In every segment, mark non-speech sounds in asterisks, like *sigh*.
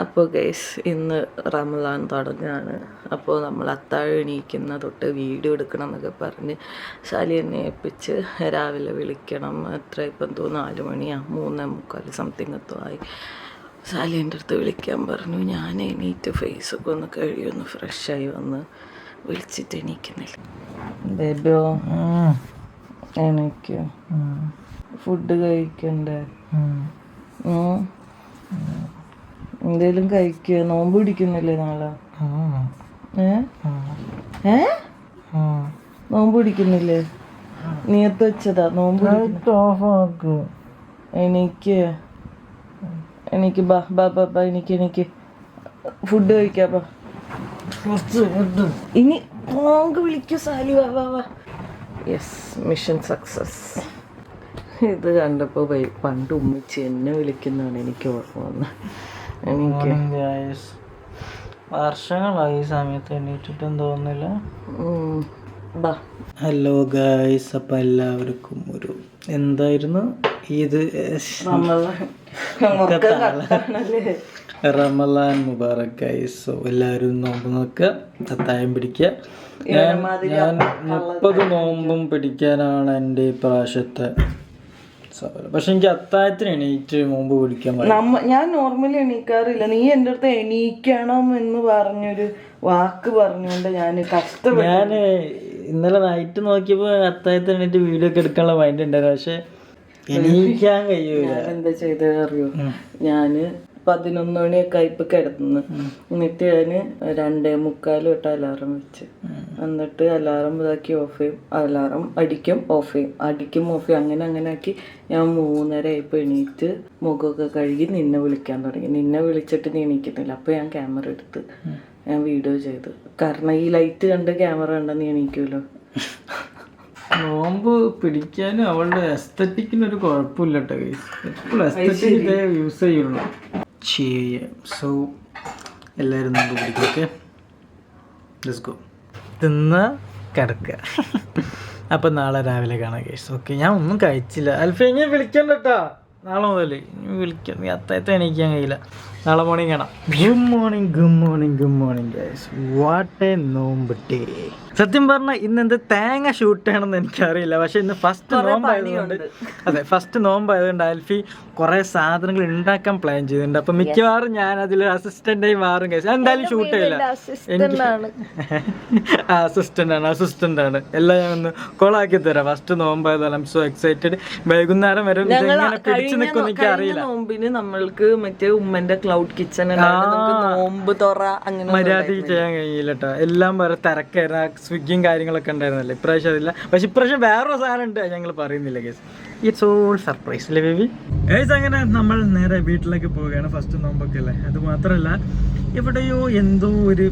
അപ്പോൾ ഗൈസ് ഇന്ന് റമലാൻ തുടങ്ങുകയാണ് അപ്പോൾ നമ്മൾ അത്താഴം എണീക്കുന്ന തൊട്ട് വീഡിയോ എടുക്കണം എന്നൊക്കെ പറഞ്ഞ് ശാലി എന്നെ ഏൽപ്പിച്ച് രാവിലെ വിളിക്കണം. എത്ര ഇപ്പം എന്തോ നാല് മണിയാ മൂന്ന് മുക്കാൽ സംതിങ് എത്തോ ആയി. ശാലി എന്റെ അടുത്ത് വിളിക്കാൻ പറഞ്ഞു ഞാൻ എണീറ്റ് ഫേസൊക്കെ ഒന്ന് കഴിയൊന്ന് ഫ്രഷായി വന്ന് വിളിച്ചിട്ട് എണീക്കുന്നില്ല. ബേബിയോ എണീക്കോ. ഫുഡ് കഴിക്കണ്ടേ. എന്തേലും കഴിക്കുക നോമ്പ് പിടിക്കുന്നില്ലേ നാളെ? ഏ? നോമ്പ് പിടിക്കുന്നില്ലേ? നീയത്ത് വെച്ചതാ നോമ്പ് എനിക്ക് എനിക്ക് ബാ ബാ ബാ ബാ എനിക്ക് എനിക്ക്. ഫുഡ് കഴിക്കാം ബാ. ഇനി പോങ്ക് വിളിക്കൂ സാലി വാ വാ വാ. യെസ് മിഷൻ സക്സസ് ഇത് കണ്ടപ്പോൾ പണ്ട് ഉമ്മിച്ച് എന്നെ വിളിക്കുന്നതാണ് എനിക്ക് ഓർമ്മ വന്നത്. വർഷങ്ങളായി ഈ സമയത്ത് എണീറ്റിട്ടും തോന്നുന്നില്ല. ഹലോ ഗായ്സ് അപ്പം എല്ലാവർക്കും ഒരു എന്തായിരുന്നു? ഇത് റമലാൻ മുബാറക് ഗായ്സ് എല്ലാവരും നോമ്പ് നോക്കുക തത്തായം പിടിക്കുക. ഞാൻ ഞാൻ മുപ്പത് നോമ്പും പിടിക്കാനാണ് എന്റെ ഈ പ്രാവശ്യത്തെ പക്ഷെ എനിക്ക് അത്താഴത്തിന് എണീറ്റ് മുമ്പ് വിളിക്കാൻ നമ്മ ഞാൻ നോർമലി എണീക്കാറില്ല. നീ എന്റെ അടുത്ത് എണീക്കണം എന്ന് പറഞ്ഞൊരു വാക്ക് പറഞ്ഞുകൊണ്ട് ഞാൻ കഷ്ടപ്പെട്ടു. ഞാൻ ഇന്നലെ നൈറ്റ് നോക്കിയപ്പോൾ അത്തായത്തിന് എണീറ്റ് വീഡിയോ ഒക്കെ എടുക്കാനുള്ള മൈൻഡ് ഉണ്ടായിരുന്നു പക്ഷെ എണീക്കാൻ കഴിയൂല. എന്താ ചെയ്തത് അറിയോ? ഞാൻ പതിനൊന്ന് മണിയൊക്കെ ആയിപ്പോ കിടന്നു. എന്നിട്ട് ഞാൻ രണ്ടേ മുക്കാൽ തൊട്ട് അലാറം വെച്ച്. എന്നിട്ട് അലാറം ഇതാക്കി ഓഫ് ചെയ്യും. അലാറം അടിക്കും ഓഫ് ചെയ്യും. അടിക്കും ഓഫ് ചെയ്യും. അങ്ങനെ അങ്ങനെ ആക്കി ഞാൻ മൂന്നര ആയപ്പോ എണീറ്റ് മുഖമൊക്കെ കഴുകി നിന്നെ വിളിക്കാൻ തുടങ്ങി. നിന്നെ വിളിച്ചിട്ട് നീ എണീക്കുന്നില്ല. അപ്പൊ ഞാൻ ക്യാമറ എടുത്ത് ഞാൻ വീഡിയോ ചെയ്തു. കാരണം ഈ ലൈറ്റ് കണ്ട് ക്യാമറ കണ്ട നീ എണീക്കുമല്ലോ നോമ്പ് പിടിക്കാനും അവളുടെ എസ്തറ്റിക്കിന് ഒരു കുഴപ്പമില്ല കേട്ടോ എപ്പോഴും എസ്തറ്റിക് യൂസ് ചെയ്യുള്ളൂ. ചെയ്യാം സോ എല്ലാവരും ഗോ തിന്ന് കിടക്കുക അപ്പം നാളെ രാവിലെ കാണാം കേസ് ഓക്കെ ഞാൻ ഒന്നും കഴിച്ചില്ല. അൽഫ ഇനി വിളിക്കണ്ട നാളെ മുതൽ വിളിക്കാൻ അത്തായത്തെ എണീക്കാൻ കഴിയില്ല. നാളെ മോർണിംഗ് കാണാം. Good morning good morning good morning guys what a നോമ്പ് ഡേ സത്യം പറഞ്ഞാൽ ഇന്ന് എന്ത് തേങ്ങ ഷൂട്ട് ചെയ്യണമെന്ന് എനിക്കറിയില്ല. പക്ഷെ ഇന്ന് ഫസ്റ്റ് നോമ്പായതുകൊണ്ട് അതെ ഫസ്റ്റ് നോമ്പായതുകൊണ്ട് ആൽഫി കുറേ സാധനങ്ങൾ ഉണ്ടാക്കാൻ പ്ലാൻ ചെയ്തിട്ടുണ്ട്. അപ്പൊ മിക്കവാറും ഞാൻ അതിൽ അസിസ്റ്റന്റായി മാറും കേസ് എന്തായാലും ഷൂട്ട് ചെയ്യില്ല. അസിസ്റ്റന്റ് ആണ്. *laughs* അസിസ്റ്റന്റ് ആണ് എല്ലാം ഞാൻ ഒന്ന് കോളാക്കി തരാം. ഫസ്റ്റ് നോമ്പായതാണ് ഐം സോ എക്സൈറ്റഡ് വൈകുന്നേരം വരെ പിടിച്ചു നിൽക്കും എനിക്ക് അറിയില്ല നോമ്പിന് നമ്മൾക്ക് മറ്റേ ഉമ്മന്റെ ക്ലൗഡ് കിച്ചൺ നോമ്പ് തുറ അങ്ങനെ മര്യാദയ്ക്ക് ചെയ്യാൻ കഴിയില്ല കേട്ടോ എല്ലാം വേറെ തിരക്കായിരുന്നു സ്വിഗ്ഗിയും കാര്യങ്ങളൊക്കെ ഉണ്ടായിരുന്നല്ലേ? ഇപ്രാവശ്യം അതില്ല. പക്ഷെ ഇപ്രാവശ്യം വേറൊരു സാധനം ഉണ്ട്. ഞങ്ങൾ പറയുന്നില്ല കേസ് ഇറ്റ്സ് ഓൾ സർപ്രൈസ് അല്ലേ ബേബി? ഏസ് അങ്ങനെ നമ്മൾ നേരെ വീട്ടിലേക്ക് പോവുകയാണ്. ഫസ്റ്റ് നോമ്പൊക്കെ അല്ലേ? അത് മാത്രമല്ല എവിടെയോ എന്തോ ഒരു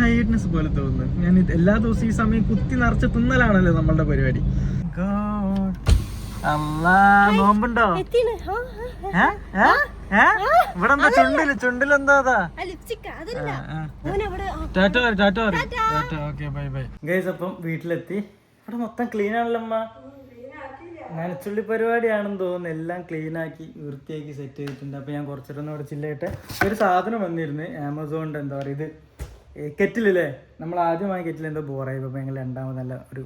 ടയർഡ്നെസ് പോലെ തോന്നുന്നു. ഞാൻ എല്ലാ ദിവസവും ഈ സമയം കുത്തി നിറച്ച് തിന്നലാണല്ലോ നമ്മളുടെ പരിപാടി. God. അല്ലാ നോമ്പുണ്ടോ? ഇവിടെ എന്താ ചുണ്ടിൽ? ചുണ്ടിലെന്താ അതാ? Tattoo tattoo tata okay bye bye guys അപ്പം വീട്ടിലെത്തി. ഇവിടെ മൊത്തം ക്ലീൻ ആണല്ലോ അമ്മ നനച്ചുള്ളി പരിപാടിയാണെന്ന് തോന്നുന്നു. എല്ലാം ക്ലീൻ ആക്കി വൃത്തിയാക്കി സെറ്റ് ചെയ്തിട്ടുണ്ട്. അപ്പോൾ ഞാൻ കുറച്ചിട്ടൊന്നും അവിടെ ചില്ലായിട്ട് ഒരു സാധനം വന്നിരുന്നു. ആമസോണിന്റെ എന്താ പറയുക ഇത് കെറ്റിലല്ലേ? നമ്മൾ ആദ്യം വാങ്ങിയ കെറ്റിൽ എന്തോ ബോറായി അപ്പോൾ ഞങ്ങൾ രണ്ടാമത് നല്ല ഒരു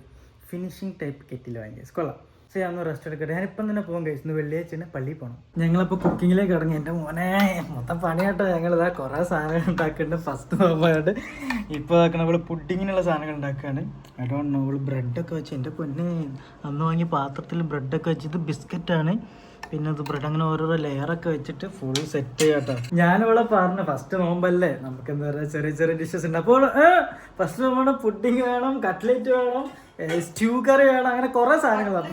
ഫിനിഷിങ് ടൈപ്പ് കെറ്റിൽ വാങ്ങിയത് കൊള്ളാം. ഒന്ന് റെസ്റ്റ് എടുക്കട്ടെ. ഞാനിപ്പം തന്നെ പോകാൻ കഴിച്ചു ഇന്ന് വെള്ളിയാഴ്ച പള്ളിയിൽ പോകണം ഞങ്ങളപ്പോൾ കുക്കിങ്ങിലേക്ക് ഇറങ്ങി. എന്റെ മോനെ മൊത്തം പണിയാട്ടോ ഞങ്ങൾ ഇതാ കുറേ സാധനങ്ങൾ ഉണ്ടാക്കുന്നുണ്ട്. ഫസ്റ്റ് നോമ്പായിട്ട് ഇപ്പോൾ ആക്കണം അവൾ പുഡിങ്ങിനുള്ള സാധനങ്ങൾ ഉണ്ടാക്കുകയാണ്. അതുകൊണ്ട് അവൾ ബ്രെഡൊക്കെ വെച്ച് എന്റെ പൊന്നെ അന്ന് വാങ്ങിയ പാത്രത്തിൽ ബ്രെഡൊക്കെ വെച്ചത് ബിസ്ക്കറ്റാണ് പിന്നെ അത് ബ്രെഡ് അങ്ങനെ ഓരോരോ ലെയറൊക്കെ വെച്ചിട്ട് ഫുൾ സെറ്റ് ചെയ്യാട്ടോ. ഞാനിവിടെ പറഞ്ഞു ഫസ്റ്റ് നോമ്പല്ലേ? നമുക്ക് എന്താ പറയുക ചെറിയ ചെറിയ ഡിഷസ് ഉണ്ട്. അപ്പോൾ ഫസ്റ്റ് നോമ്പാണ് പുഡിങ് വേണം കട്ട്ലേറ്റ് വേണം സ്റ്റ്യൂ കറി വേണം അങ്ങനെ കുറേ സാധനങ്ങളാണ്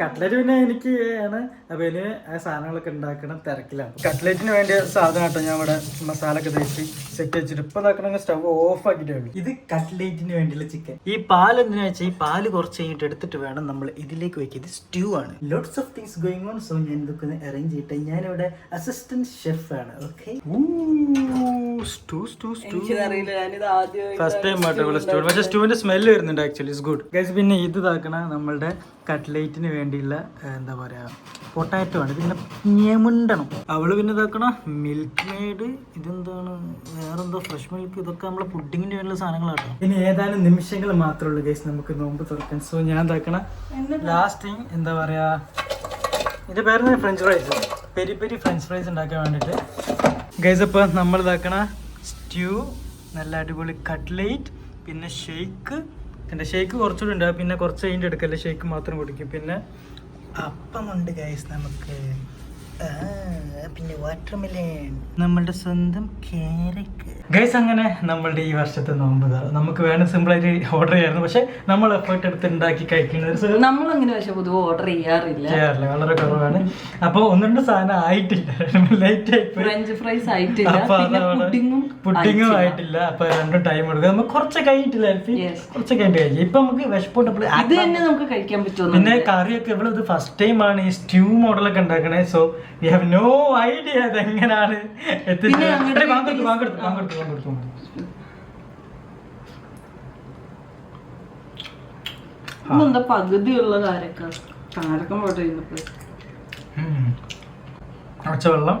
കട്ട്ലറ്റ് പിന്നെ എനിക്ക് ആണ്. അപ്പൊ ഇനി ആ സാധനങ്ങളൊക്കെ ഉണ്ടാക്കണം തിരക്കിലാണ്. കട്ട്ലറ്റിന് വേണ്ടിയ സാധനം കേട്ടോ ഞാൻ ഇവിടെ മസാല ഒക്കെ തേച്ച് സെറ്റ് വെച്ചിട്ട് ഇപ്പൊ ഇതാക്കണമെങ്കിൽ സ്റ്റവ് ഓഫ് ആക്കിയിട്ട് വേണം ഇത് കട്ട്ലേറ്റിന് വേണ്ടിയുള്ള ചിക്കൻ ഈ പാൽ എന്തിനാ വെച്ചാൽ ഈ പാൽ കുറച്ച് കഴിഞ്ഞിട്ട് എടുത്തിട്ട് വേണം നമ്മൾ ഇതിലേക്ക് വെക്കുക. ഇത് സ്റ്റ്യൂ ആണ്. Lots of things going on so ഞാൻ ഇതൊക്കെ ഒന്ന് അറേഞ്ച് ചെയ്തിട്ട് ഞാനിവിടെ അസിസ്റ്റന്റ് ഷെഫ് ആണ് okay stew stew stew first time ആട്ടോ സ്റ്റൂ പക്ഷേ സ്റ്റൂവിന്റെ സ്മെല്ല് വരുന്നുണ്ട് ആക്ച്വലി ഇസ് ഗുഡ് ഗൈസ് പിന്നെ ഇത് ഇതാക്കണ നമ്മളുടെ കട്ട്ലേറ്റിന് വേണ്ടിയുള്ള എന്താ പറയുക പൊട്ടാറ്റോ ആണ്. പിന്നെ ഞെമുണ്ടണം. അവൾ പിന്നെ ഇതാക്കണം മിൽക്ക് മെയ്ഡ് ഇതെന്താണ്? വേറെന്തോ? ഫ്രഷ് മിൽക്ക് ഇതൊക്കെ നമ്മളെ പുഡിങ്ങിന് വേണ്ടിയുള്ള സാധനങ്ങളാട്ടോ. ഇനി ഏതാനും നിമിഷങ്ങൾ മാത്രമേ ഉള്ളൂ ഗൈസ് നമുക്ക് നോമ്പ് തുറക്കാൻ. സോ ഞാൻ ഇതാക്കണം ലാസ്റ്റ് ടൈം എന്താ പറയാ ഇതിന്റെ പേര് French fries peri peri French fries ഉണ്ടാക്കാൻ വേണ്ടിയിട്ട്. ഗൈസ് അപ്പോൾ നമ്മൾ ഇതാക്കണ സ്റ്റ്യൂ നല്ല അടിപൊളി കട്ട്ലേറ്റ് പിന്നെ ഷേക്ക് എന്റെ ഷേക്ക് കുറച്ചുകൂടി ഉണ്ട്. പിന്നെ കുറച്ച് കഴിഞ്ഞിട്ട് എടുക്കല്ലേ ഷേക്ക് മാത്രം കുടിക്കും. പിന്നെ അപ്പമുണ്ട് ഗൈസ് നമുക്ക് പിന്നെ വാട്ടർമെലൻ നമ്മളുടെ സ്വന്തം കേരക്ക് ഗൈസ് അങ്ങനെ നമ്മളുടെ ഈ വർഷത്തെ നോമ്പ്. നമുക്ക് വേണം സിമ്പിളായിട്ട് ഓർഡർ ചെയ്യായിരുന്നു. പക്ഷെ നമ്മൾ എഫേർട്ട് എടുത്ത് ഉണ്ടാക്കി കഴിക്കുന്നത് നമ്മൾ അങ്ങനെ നമ്മളങ്ങനെ പക്ഷെ പൊതുവെ ഓർഡർ ചെയ്യാറില്ല. ചെയ്യാറില്ല. വളരെ കുറവാണ്. അപ്പൊ ഒന്ന് രണ്ട് സാധനം ആയിട്ടില്ല. ലേറ്റ് ആയിപ്പോയി ഫ്രഞ്ച് ഫ്രൈസ് ആയിട്ടില്ല. പുഡിങ്ങും ആയിട്ടില്ല. അപ്പൊ രണ്ടും ടൈം എടുക്കും. നമുക്ക് കുറച്ച് കഴിഞ്ഞിട്ടില്ല കുറച്ചൊക്കെ Yes. കുറച്ച് കഴിഞ്ഞിട്ട് കഴിക്കും. ഇപ്പൊ നമുക്ക് വിശപ്പോട്ടപ്പോൾ ഇത് തന്നെ നമുക്ക് കഴിക്കാൻ പറ്റുമോ പിന്നെ കറിയൊക്കെ ഇവിടെ ഇത് ഫസ്റ്റ് ടൈം ആണ് ഈ സ്റ്റ്യൂ മോഡലൊക്കെ ഉണ്ടാക്കണേ. So we have no idea അതെങ്ങനെയാണ് എത്തിച്ചത്. വാങ്ങെടുത്തു വാങ്ങെടുത്തു വാങ്ങെടുത്തു വാങ്ങെടുത്തു. ഇതെന്താ പകുതിയുള്ള കാരക്ക കാരക്കം പോട്ടെ. കുറച്ച വെള്ളം.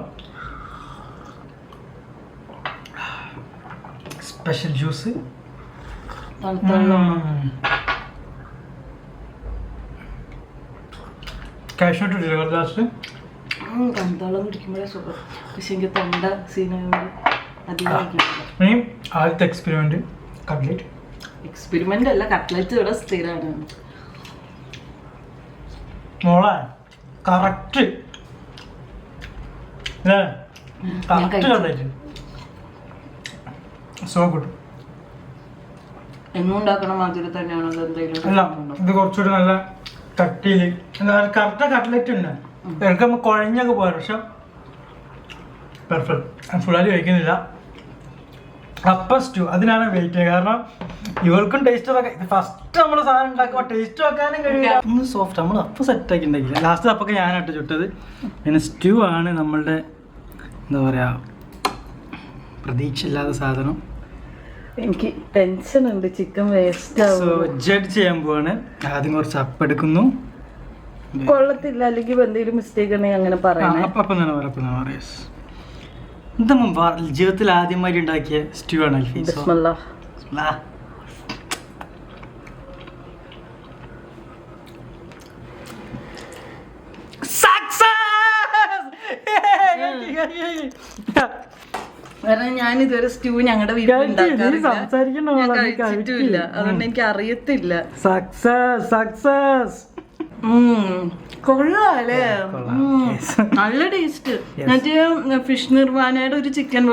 സ്പെഷ്യൽ ജ്യൂസ് ഇട്ടിട്ടില്ല ലാസ്റ്റ് വെള്ളം കുടിക്കുമ്പോഴേ സുഖം. പക്ഷെ എനിക്ക് തൊണ്ട സീനായോണ്ട് അധികം കഴിക്കില്ല ആദ്യത്തെ എക്സ്പെരിമെന്റ് കട്ട്ലേറ്റ് എക്സ്പെരിമെന്റ് അല്ല കട്ട്ലറ്റ് ഇവിടെ സ്ഥിരമാണ്. മോളെ കറക്റ്റ്. സോ ഗുഡ് എന്നും ഉണ്ടാക്കണ മാതിരി തന്നെയാണോ എന്തെങ്കിലും? ഇത് കുറച്ചുകൂടി നല്ല കട്ടിയിൽ കറക്റ്റ് കട്ട്ലറ്റ് ഉണ്ട്. എനിക്ക് നമ്മൾ കുഴഞ്ഞൊക്കെ പോകാം പക്ഷെ പെർഫെക്റ്റ് ഫുള്ളായിട്ട് കഴിക്കുന്നില്ല. അപ്പ സ്റ്റൂ അതിനാണ് വെയിറ്റ് കാരണം ഇവർക്കും ടേസ്റ്റ് ഒക്കെ ഫസ്റ്റ് നമ്മൾ സാധനം ഉണ്ടാക്കുമ്പോൾ ടേസ്റ്റ് വെക്കാനും കഴിയില്ല. സോഫ്റ്റ് നമ്മൾ അപ്പം സെറ്റ് ആക്കി ഉണ്ടാക്കില്ല ലാസ്റ്റ് അപ്പൊക്കെ ഞാനായിട്ട് ചുട്ടത്. പിന്നെ സ്റ്റൂ ആണ് നമ്മളുടെ എന്താ പറയാ പ്രതീക്ഷ ഇല്ലാത്ത സാധനം. എനിക്ക് ടെൻഷൻ ഉണ്ട്. ചിക്കൻ വേസ്റ്റ് സോ ആവും ജഡ്ജ് ചെയ്യാൻ പോവാണ്. ആദ്യം കുറച്ച് അപ്പം എടുക്കുന്നു. കൊള്ളത്തില്ല അല്ലെങ്കിൽ എന്തെങ്കിലും മിസ്റ്റേക്ക് ഉണ്ടെങ്കിൽ അങ്ങനെ പറയണേ. ജീവിതത്തിൽ ആദ്യമായി ഉണ്ടാക്കിയ സ്റ്റ്യൂ ആണ്. കാരണം ഞാൻ ഇതുവരെ സ്റ്റൂ ഞങ്ങളുടെ വീട്ടിൽ സംസാരിക്കണ്ട. അതുകൊണ്ട് എനിക്ക് അറിയത്തില്ല സക്സസ് സക്സസ്. കൊള്ളാല്ലേ. നല്ല ടേസ്റ്റ്. മറ്റേ ഫിഷ് നിർവാനയുടെ ഒരു ചിക്കൻ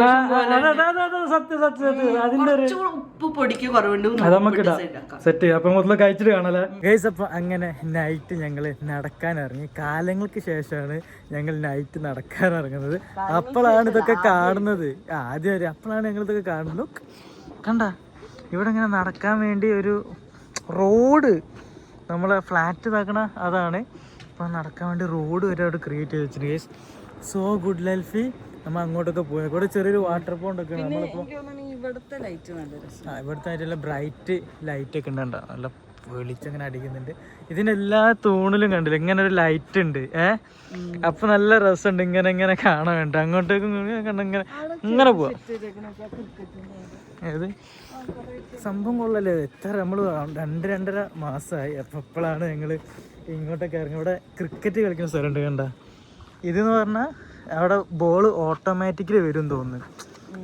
ഉപ്പ് പൊടിക്ക് കുറവുണ്ട്. സെറ്റ് അപ്പൊ മൊത്തം കഴിച്ചിട്ട് കാണാലേ. ഗൈസ് അപ്പൊ അങ്ങനെ നൈറ്റ് ഞങ്ങൾ നടക്കാൻ ഇറങ്ങി. കാലങ്ങൾക്ക് ശേഷമാണ് ഞങ്ങൾ നൈറ്റ് നടക്കാൻ ഇറങ്ങുന്നത്. അപ്പോഴാണ് ഇതൊക്കെ കാണുന്നത്. ആദ്യം വരെ അപ്പോഴാണ് ഞങ്ങൾ ഇതൊക്കെ കാണുന്നത്. കണ്ട? ഇവിടെ ഇങ്ങനെ നടക്കാൻ വേണ്ടി ഒരു റോഡ് നമ്മളെ ഫ്ലാറ്റ് ഇതാക്കണ അതാണ്. അപ്പോൾ നടക്കാൻ വേണ്ടി റോഡ് വരെ അവിടെ ക്രിയേറ്റ് ചെയ്ത് വെച്ചിട്ടുണ്ട് ഗേസ് സോ ഗുഡ് ലൈഫി നമ്മൾ അങ്ങോട്ടൊക്കെ പോയി. കൂടെ ചെറിയൊരു വാട്ടർ പോണ്ട് ഒക്കെ നമ്മളിപ്പോൾ ഇവിടുത്തെ ലൈറ്റ് നല്ല ഇവിടുത്തെ ആയിട്ടുള്ള ബ്രൈറ്റ് ലൈറ്റ് ഒക്കെ ഉണ്ട് നല്ല വെളിച്ചം ഇങ്ങനെ അടിക്കുന്നുണ്ട്. ഇതിന്റെ എല്ലാ തൂണിലും കണ്ടില്ല? ഇങ്ങനെ ഒരു ലൈറ്റ് ഉണ്ട്. ഏ? അപ്പൊ നല്ല രസമുണ്ട്. ഇങ്ങനെ ഇങ്ങനെ കാണാൻ വേണ്ട. അങ്ങോട്ടേക്കും ഇങ്ങനെ ഇങ്ങനെ പോവാ. ഏത്? സംഭവം കൊള്ളല്ലേ. എത്ര നമ്മൾ രണ്ട് രണ്ടര മാസമായി അപ്പൊ ഇപ്പോഴാണ് ഞങ്ങൾ ഇങ്ങോട്ടൊക്കെ ഇറങ്ങി. ഇവിടെ ക്രിക്കറ്റ് കളിക്കുന്ന സ്ഥലമുണ്ട് കണ്ട. ഇതെന്ന് പറഞ്ഞാൽ അവിടെ ബോൾ ഓട്ടോമാറ്റിക്കലി വരും തോന്നുന്നു.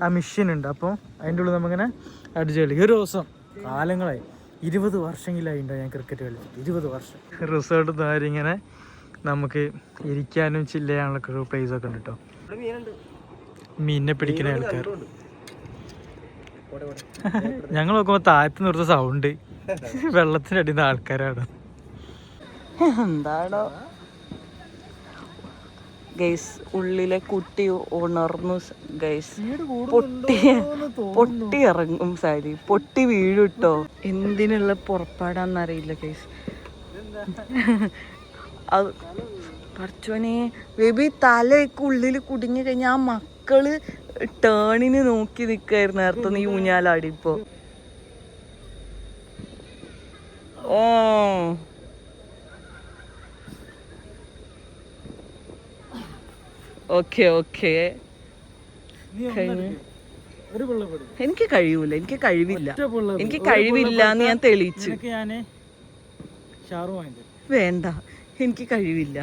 ആ മെഷീൻ ഉണ്ട്. അപ്പോൾ അതിന്റെ ഉള്ളിൽ നമ്മങ്ങനെ അടിച്ച് കളിക്കും. ഒരു ദിവസം കാലങ്ങളായി. ഇരുപത് വർഷങ്ങളിലായി ഉണ്ടോ ഞാൻ ക്രിക്കറ്റ് കളിച്ചിട്ട്. ഇരുപത് വർഷം. റിസോർട്ട് താരം ഇങ്ങനെ നമുക്ക് ഇരിക്കാനും ചില്ല ഒരു പ്ലേസ് ഒക്കെ ഉണ്ട് കേട്ടോ മീനിനെ പിടിക്കുന്ന ആൾക്കാർ. ഞങ്ങൾ നോക്കുമ്പോൾ താഴത്ത് നിർത്ത സൗണ്ട് വെള്ളത്തിനടിയുന്ന നിന്ന് ആൾക്കാരാണ്. എന്താടോ? ഗൈസ് ഉള്ളിലെ കുട്ടി ഉണർന്നു ഗൈസ് പൊട്ടി പൊട്ടി ഇറങ്ങും സാരി. പൊട്ടി വീഴുട്ടോ. എന്തിനുള്ള പുറപ്പാടാന്നറിയില്ല ഗൈസ് അത് പറച്ചോനെ ബേബി തലയൊക്കെ ഉള്ളിൽ കുടുങ്ങി കഴിഞ്ഞാൽ ആ മക്കൾ ടേണിന് നോക്കി നിൽക്കായിരുന്നു നേരത്തെ നീ ഊഞ്ഞാലാടിപ്പോ ഓ. Okay okay. എനിക്ക് കഴിയൂല എനിക്ക് കഴിവില്ല. എനിക്ക് കഴിവില്ല എന്ന് ഞാൻ തെളിയിച്ചു. വേണ്ട എനിക്ക് കഴിവില്ല.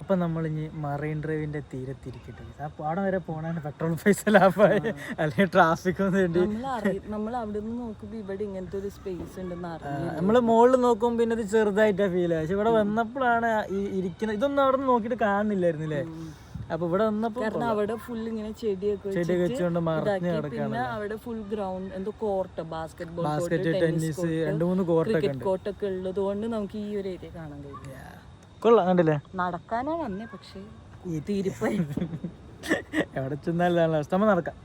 അപ്പൊ നമ്മൾ ഇനി മറൈൻ ഡ്രൈവിന്റെ തീരത്തിരിക്കട്ടെ. ആ അവിടെ വരെ പോണാണ് പെട്രോൾ പൈസ ലാഭമായി. അല്ലെങ്കിൽ ട്രാഫിക് ഒന്നും വേണ്ടി. നമ്മൾ അവിടെ നിന്ന് നോക്കുമ്പോ ഇവിടെ ഇങ്ങനത്തെ ഒരു സ്പേസ് ഉണ്ടെന്ന് നമ്മൾ നമ്മൾ മുകളിൽ നോക്കുമ്പോ പിന്നെ ഇത് ചെറുതായിട്ടാ ഫീൽ പക്ഷെ ഇവിടെ വന്നപ്പോഴാണ് ഈ ഇരിക്കുന്നത് ഇതൊന്നും അവിടെ നിന്ന് നോക്കിയിട്ട് കാണുന്നില്ലായിരുന്നില്ലേ? അപ്പൊ ഇവിടെ വന്നപ്പോ കാരണം അവിടെ ഫുൾ ഇങ്ങനെ ചെടിയൊക്കെ ചെടിയൊക്കെ വെച്ചിട്ട് വെച്ചുകൊണ്ട് മറഞ്ഞ്. പിന്നെ അവിടെ ഫുൾ ഗ്രൗണ്ട് എന്തോ court basketball basket tennis രണ്ട് മൂന്ന് കോർട്ടൊക്കെ ക്രിക്കറ്റ് കോർട്ടൊക്കെ ഉള്ളത് കൊണ്ട് നമുക്ക് ഈ ഒരു ഏരിയ കാണാൻ കഴിയില്ല കൊള്ളാം കണ്ടില്ലേ? നടക്കാനാണ് അന്നേ പക്ഷേ ഈ തീരിപ്പായി. *laughs* എവിടെ ചെന്നാലും അവസ്ഥ. നടക്കാം.